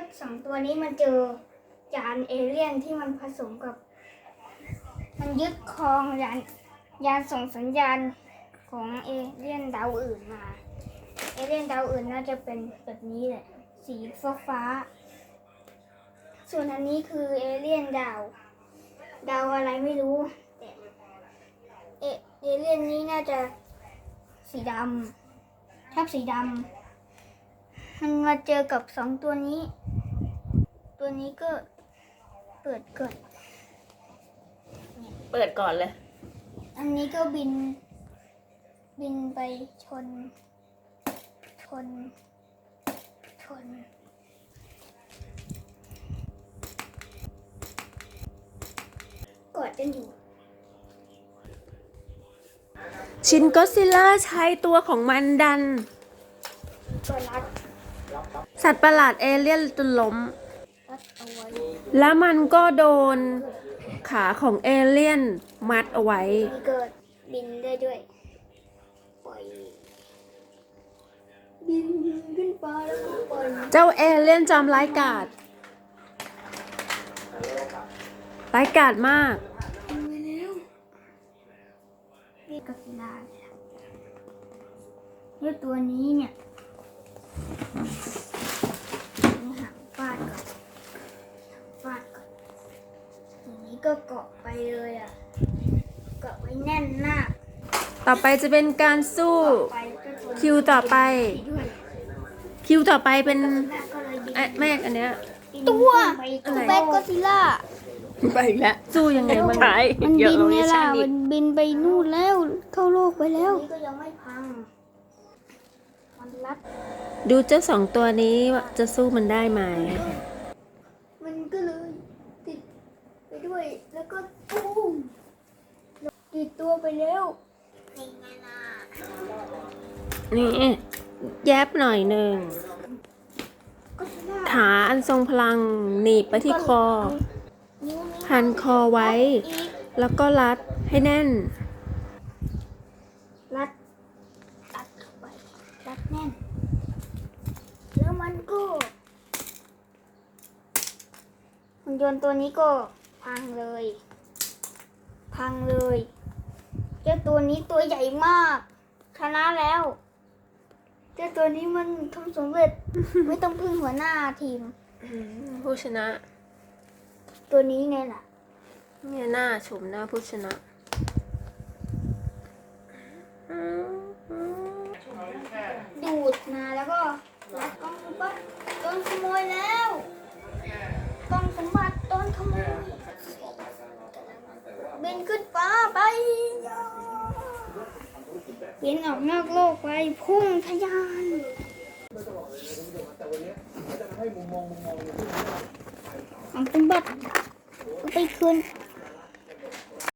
เจ้าสองตัวนี้มันเจอจานเอเลี่ยนที่มันผสมกับ มันยึดครองยานยานส่งสัญญาณของเอเลี่ยนดาวอื่นมา เอเลี่ยนดาวอื่นน่าจะเป็นแบบนี้แหละ สีฟ้าฟ้า ส่วนอันนี้คือเอเลี่ยนดาว ดาวอะไรไม่รู้แต่เอเอเลี่ยนนี้น่าจะสีดำชอบสีดำมันมาเจอกับสองตัวนี้ ตัวนี้ก็เปิดก่อน เปิดก่อนเลย อันนี้ก็บิน บินไปชน ชน ชน กอดกันอยู่ ชินก็ซิล่าใช้ตัวของมันดัน ตัวรัด สัตว์ประหลาดเอเลี่ยนจนล้มรัดเอาไว้ แล้วมันก็โดนขาของเอเลี่ยนมัดเอาไว้มีเกิดบินได้ด้วยปล่อยบินขึ้นฟ้าแล้วก็ปล่อยเจ้าเอเลี่ยนจอมร้ายกาจร้ายกาจมากไปแล้วนี่กอซิลล่าเนี่ยแล้วตัวนี้เนี่ยนี่หางฟาดก่อนหางฟาดก่อนตัวนี้ ก็เกาะไปเลยอะ เกาะไว้แน่นมากต่อไปจะเป็นการสู้เกาะไปก็ตัวนี้คิวต่อไป ด้วยคิวต่อไปเป็นกอซิลล่าก็เลยบินเอ๊ะแม่อันเนี้ย ตัวอะไรตัวแบกกอซิลล่า ไปอีกแล้วสู้ยังไงมันใช่มันเยบิอะนโลไงเคชั่ล่ะนอีมักนบินไปนู่นแล้ว เข้าโลกไปแล้ว นี่ก็ยังไม่พัง มันรัด ดูเจ้าสองตัวนี้ว่าจะสู้มันได้ไหม มันก็เลยติด ไปด้วย แล้วก็ตุ้มติดตัวไปแล้วนี่ไงล่ะนี่แยบหน่อยหนึ่งก็ซิลล่าขาอันทรงพลังหนีบไปที่คอ นิ้วนี้พันคอไว้ อีกแล้วก็รัดให้แน่น รัดรัดเข้าไปรัดแน่น แล้วมันก็หุ่นยนต์ตัวนี้ก็ พังเลย พังเลย เจ้าตัวนี้ตัวใหญ่มาก ชนะแล้ว เจ้าตัวนี้มันทำสำเร็จ ไม่ต้องพึ่งหัวหน้าทีม ผู้ชนะ ตัวนี้ไงล่ะ เนี่ยหน้าชมหน้าผู้ชนะดูดมาแล้วก็รัดกล้องสมบัติโดนขโมยแล้วกล้องสมบัติ บินออกนอกโลกไปพุ่งทะยานของสมบัตรไปคืน